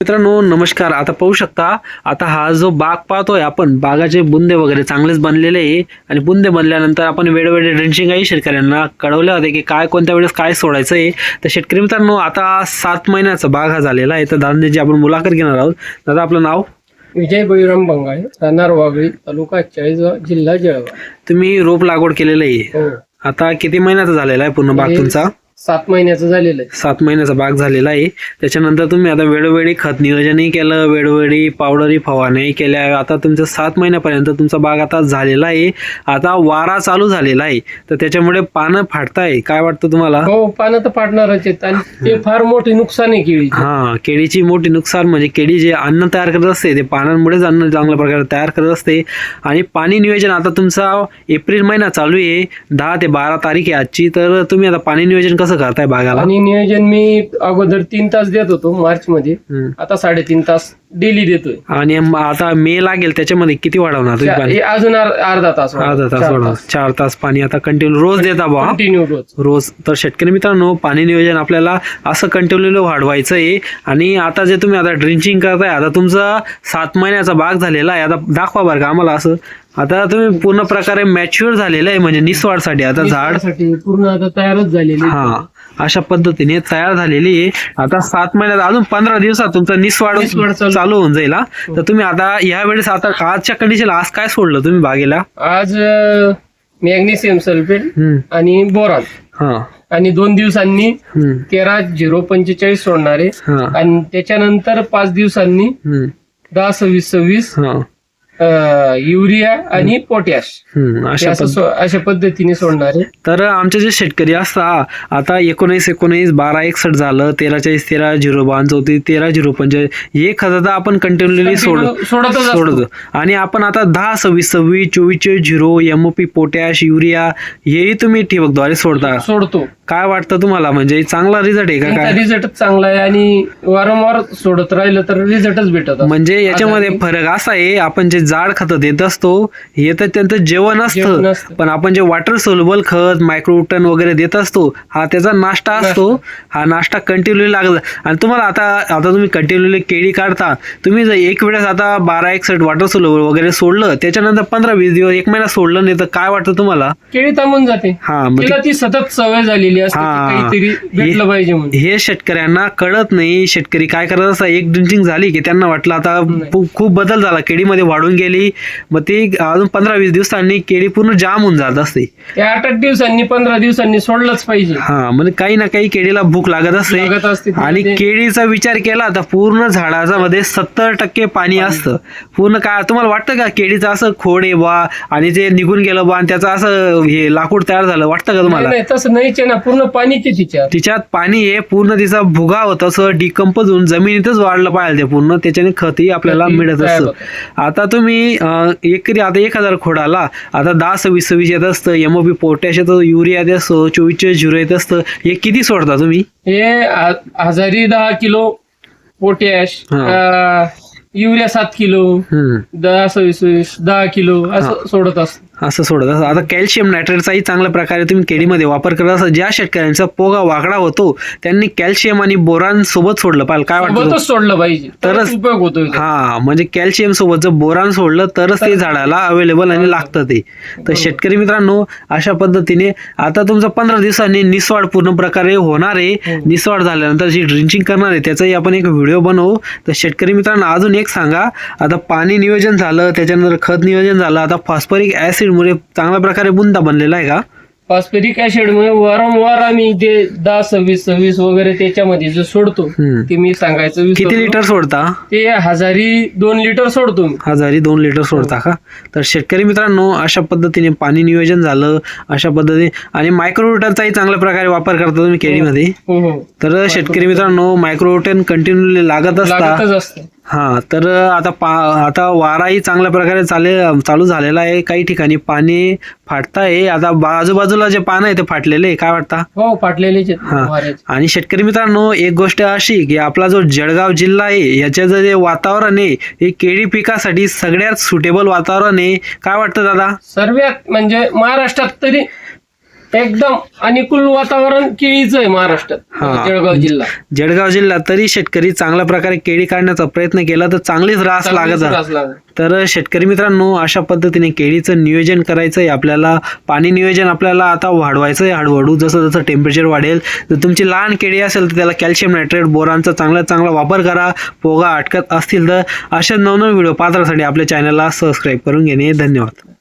मित्रांनो नमस्कार. आता पाहू शकता आता हा जो बाग पाहतोय आपण बागाचे बुंदे वगैरे चांगलेच बनलेले आहे. आणि बुंदे बनल्यानंतर आपण वेळोवेळी ड्रेंचिंग आहे शेतकऱ्यांना कळवले होते की काय कोणत्या वेळेस काय सोडायचं आहे. तर शेतकरी मित्रांनो आता सात महिन्याचा बाग हा झालेला आहे. तर दादांची आपण मुलाखत घेणार आहोत. दादा आपलं नाव? विजय बळीराम बंगाळे राहणार वागळी तालुका चाळीसगाव जिल्हा जळगाव. तुम्ही रोप लागवड केलेलं आहे. हो. आता किती महिन्याचा झालेला आहे पूर्ण बाग तुमचा? सात महिन्याचं झालेलं आहे. सात महिन्याचा बाग झालेला आहे. त्याच्यानंतर तुम्ही आता वेळोवेळी खत नियोजनही केलं वेळोवेळी पावडरी फवारण्याही केल्या. आता तुमचं सात महिन्यापर्यंत तुमचा बाग आता झालेला आहे. आता वारा चालू झालेला आहे. तर त्याच्यामुळे पानं फाटताय. काय वाटतं तुम्हाला? हो पानं तर पाडणारच आहेत. आणि ते फार मोठे नुकसान आहे केळी हा केळीची मोठी नुकसान म्हणजे केळी जे अन्न तयार करत असते ते पानांमुळेच अन्न चांगल्या प्रकारे तयार करत असते. आणि पाणी नियोजन आता तुमचा एप्रिल महिना चालू आहे. दहा ते बारा तारीख आहे आजची. तर तुम्ही आता पाणी नियोजन कसं करताय बागाला आणि नियोजन मी अगोदर तीन तास देत होतो मार्च मध्ये हम्म. आता साडेतीन तास डेली देतोय. आणि म- आता मे लागेल त्याच्यामध्ये किती वाढवणार तुम्ही पाणी? हे अजून अर्ध- अर्धा तास अर्धा तास वाढवणार. चार तास पाणी आता कंटिन्यू रोज देता बा कंटिन्यू रोज. रोज. तर शेतकरी मित्रांनो पाणी नियोजन आपल्याला असं कंटिन्यू वाढवायचं आहे आणि आता जे तुम्ही आता ड्रिंचिंग करताय आता तुमचा सात महिन्याचा बाग झालेला आहे. आता दाखवा बरं का आम्हाला असं. आता तुम्ही पूर्ण प्रकारे मॅच्युअर झालेलं आहे म्हणजे निस्वाडसाठी. आता झाडसाठी पूर्ण आता तयारच झालेली हा. अशा पद्धतीने तयार झालेली आता सात महिन्यात अजून पंधरा दिवसात तुमचा निस्वाड चालू. होऊन जाईल. तर तुम्ही आता या वेळेस आता आजच्या कंडिशन आज काय सोडलं तुम्ही बागेला? आज मॅग्नेशियम सल्फेट आणि बोरान हा. आणि दोन दिवसांनी तेरा झिरो पंचेचाळीस सोडणारे आणि त्याच्यानंतर पाच दिवसांनी दहा सव्वीस सव्वीस हा. युरिया आणि पोटॅश. अशा पद्धतीने सोडणारे तर आमचे जे शेतकरी असतात आता एकोणीस एकोणीस बारा एकसष्ट झालं तेरा चाळीस तेरा झिरो बावन्न चौतीस तेरा झिरो पंचेचाळीस हे खत आपण कंटिन्युअली सोड असतो. सोडतो आणि आपण आता दहा सव्वीस सव्वीस चोवीस चोवीस झिरो एमओपी पोटॅश युरिया हेही तुम्ही ठिबकद्वारे सोडता. सोडतो. काय वाटतं तुम्हाला? म्हणजे चांगला रिझल्ट आहे का त्यांचा काय? रिझल्टच चांगला आहे आणि वारंवार सोडत राहिलं तर रिझल्टच भेटत. म्हणजे याच्यामध्ये फरक असा आहे आपण जे जाड खत देत असतो हे तर त्यांचं जेवण जेवण असतं. असतं. पण आपण जे वॉटर सोल्युबल खत मायक्रोटन वगैरे देत असतो हा त्याचा नाश्ता असतो. हा नाश्ता कंटिन्यू लागला. आणि तुम्हाला आता आता तुम्ही कंटिन्युअली केळी काढता. तुम्ही जर एक वेळेस आता बारा एकसठ वॉटर सोल्युबल वगैरे सोडलं त्याच्यानंतर पंधरा वीस दिवस एक महिना सोडलं नाही तर काय वाटतं तुम्हाला? केळी थांबून जाते. हा मग तिला ती सतत सवय झालेली असते की हा. काहीतरी भेटलं पाहिजे म्हणून. हे शेतकऱ्यांना कळत नाही. शेतकरी काय करत असतात? एक ड्रिंचिंग झाली की त्यांना वाटलं आता खूप बदल झाला. केळीमध्ये वाढून गेली. मग ती अजून पंधरा वीस दिवसांनी केळी पूर्ण जाम होऊन जात असते. ते आठ आठ दिवसांनी पंधरा दिवसांनी सोडलंच पाहिजे. हा म्हणजे काही ना काही केळीला भूक लागत असते. लागत असते. आणि ते- केळीचा विचार केला तर पूर्ण झाडाचा मध्ये सत्तर टक्के पाणी असतं. पूर्ण काय तुम्हाला वाटतं का केळीचं असं खोड आहे बा आणि ते निघून गेलं बा आणि त्याचं असं हे लाकूड तयार झालं? वाटतं का नाही तुम्हाला नाही, तसं नाहीच आहे ना. पूर्ण पाणीच आहे तिच्यात. तिच्यात पाणी आहे पूर्ण तिचा भुगा होत असं डिकम्पोज होऊन जमिनीतच वाढलं पाहिजे ते पूर्ण. त्याच्याने खतही आपल्याला खतही मिळत तयार असतं. आता तुम्ही अं, एकरी आता एक हजार खोड आला. आता दहा सव्वीस सव्वीस येत असतं एमओपी पोटॅश येतं युरिया येत असतो चोवीस चोवीस झिरो येत असतं. हे किती सोडता तुम्ही? हे हजारी दहा किलो पोटॅश हा. अं, युरिया सात किलो हम्म. दहा सव्वीस सव्वीस दहा किलो असं सोडत असतो असं सोडत असं. आता कॅल्शियम नायट्रेटचाही चांगल्या प्रकारे तुम्ही केळीमध्ये वापर करत असता ज्या शेतकऱ्यांचा पोगा वाकडा होतो त्यांनी कॅल्शियम आणि बोरान सोबत सोडलं पाहिजे. काय वाटतं सोबतच सोडलं पाहिजे. तरच- तरच उपयोग होतोय तो. हा म्हणजे कॅल्शियम सोबत जर बोरान सोडलं तरच ते झाडाला अवेलेबल आणि लागतं ते. तर शेतकरी मित्रांनो अशा पद्धतीने आता तुमचं पंधरा दिवसांनी निसवाड पूर्ण प्रकारे होणार आहे. हो. निसवाड झाल्यानंतर जी ड्रिंचिंग करणार आहे त्याचाही आपण एक व्हिडिओ बनवू. तर शेतकरी मित्रांनो अजून एक सांगा आता पाणी नियोजन झालं त्याच्यानंतर खत नियोजन झालं आता फॉस्फरिक ऍसिड मुळे चांगल्या प्रकारे बुंदा बनलेला आहे का? फॉस्फेरिक ऍसिड मुळे वारंवार आम्ही ते दहा सव्वीस सव्वीस वगैरे त्याच्यामध्ये जे सोडतो हम्म. ते मी सांगायचं किती. लिटर सोडता? ते हजारी दोन लिटर सोडतो मी. हजारी दोन लिटर सोडता का? तर शेतकरी मित्रांनो अशा पद्धतीने पाणी नियोजन झालं अशा पद्धतीने आणि मायक्रोरोटनचाही चांगल्या प्रकारे वापर करता तुम्ही केळीमध्ये. हो हो तर शेतकरी मित्रांनो मायक्रोरोटन कंटिन्युअली लागत असता. लागतच असतं. हा तर आता पा आता वाराही चांगल्या प्रकारे चाले चालू झालेला आहे काही ठिकाणी. पाणी फाटताय. आता आजूबाजूला जे पानं आहे ते फाटलेले आहे. काय वाटतं? हो फाटलेलेच आहेत. हा. वाऱ्याचे. आणि शेतकरी मित्रांनो एक गोष्ट अशी की आपला जो जळगाव जिल्हा आहे याचं जे वातावरण आहे हे केळी पिकासाठी सगळ्यात सुटेबल वातावरण आहे. काय वाटतं दादा? सर्वात म्हणजे महाराष्ट्रात तरी एकदम अनुकूल वातावरण केळीचं आहे महाराष्ट्रात हा. जळगाव जिल्हा. जळगाव जिल्हा तरी शेतकरी चांगल्या प्रकारे केळी काढण्याचा प्रयत्न केला तर चांगलीच रास चांगलीच लागत रास लागत. तर शेतकरी मित्रांनो अशा पद्धतीने केळीचं नियोजन करायचं आहे. आपल्याला पाणी नियोजन आपल्याला आता वाढवायचं आहे हळूहळू. जसं जसं टेम्परेचर वाढेल जर तुमची लहान केळी असेल तर त्याला कॅल्शियम नायट्रेट बोरांचा चांगला चांगला वापर करा. पोगा अटकत असतील तर अशा नवनवीन व्हिडिओ पाहण्यासाठी आपल्या चॅनलला सबस्क्राईब करून घेणे धन्यवाद.